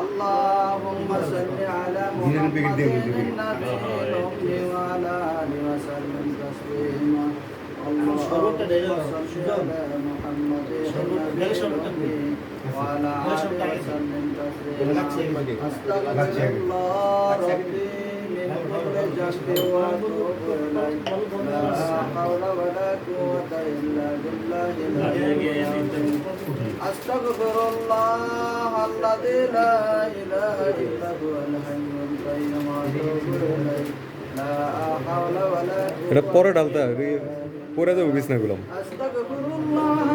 اللهم صل على محمد النبي الأمي وعلى آله وسلم تسليما اللهم صل على محمد النبي الأمي وعلى آله وسلم تسليما أستغفر الله ربي الجسد والروح إليك لا حول ولا قوة إلا بالله العظيم أستغفر الله الذي لا إله إلا هو الحي القيوم وأتوب إليه لا حول ولا قوة إلا بالله العظيم أستغفر الله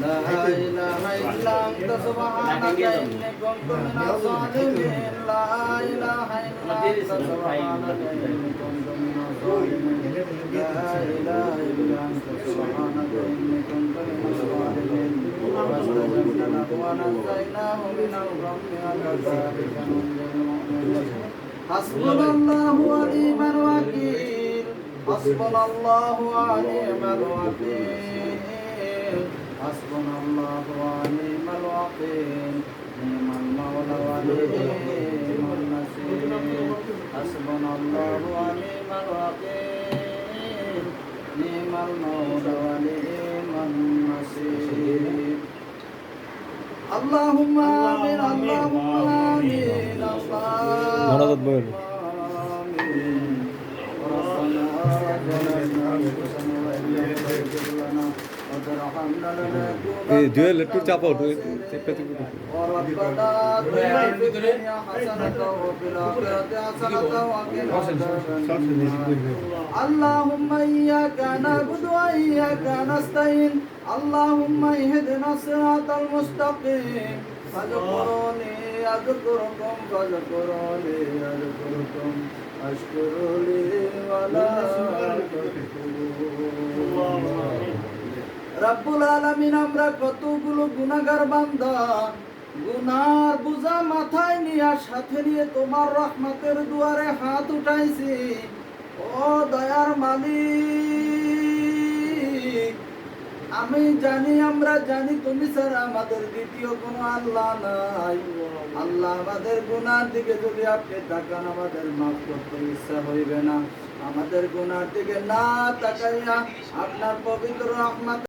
لا إله إلا أنت سبحانك إني كنت من الظالمين لا إله إلا أنت سبحانك إني كنت من الظالمين لا إله إلا أنت سبحانك إني كنت من الظالمين فاستجبنا له ونجيناه من الغم وكذلك ننجي المؤمنين حسبنا الله ونعم الوكيل حسبنا الله ونعم الوكيل حسبنا الله ونعم الوكيل نعم المولى ونعم النصير حسبنا الله ونعم الوكيل نعم المولى ونعم النصير اللهم آمين اللهم آمين اللهم آمين এই لنكونن জুয়েল একটু من চাপাও তুই الخاسرين. চেপে চেপে وربنا آتنا في الدنيا حسنة وفي الآخرة حسنة وقنا عذاب النار اللهم إياك نعبد وإياك نستعين اللهم اهدنا الصراط المستقيم فاذكروني أذكركم فاذكروني أذكركم أشكر لي ولا تكفرون রাব্বুল আলামিন, আমরা কতগুলো গুনাহগার বান্দা। গুনার বোঝা মাথায় নিয়ে, সাথে নিয়ে তোমার রহমতের দুয়ারে হাত উঠাইছি। ও দয়ার মালিক, আমি জানি, আমরা জানি, তুমি স্যার আমাদের দ্বিতীয় কোনো আল্লাহ নাই। আল্লাহ আমাদের গুনার দিকে যদি আপনি তাকান, আমাদের মাফ করতে ইচ্ছা হইবে না। আমাদের গুনার দিকে না তাকাইয়া আপনার পবিত্র রহমত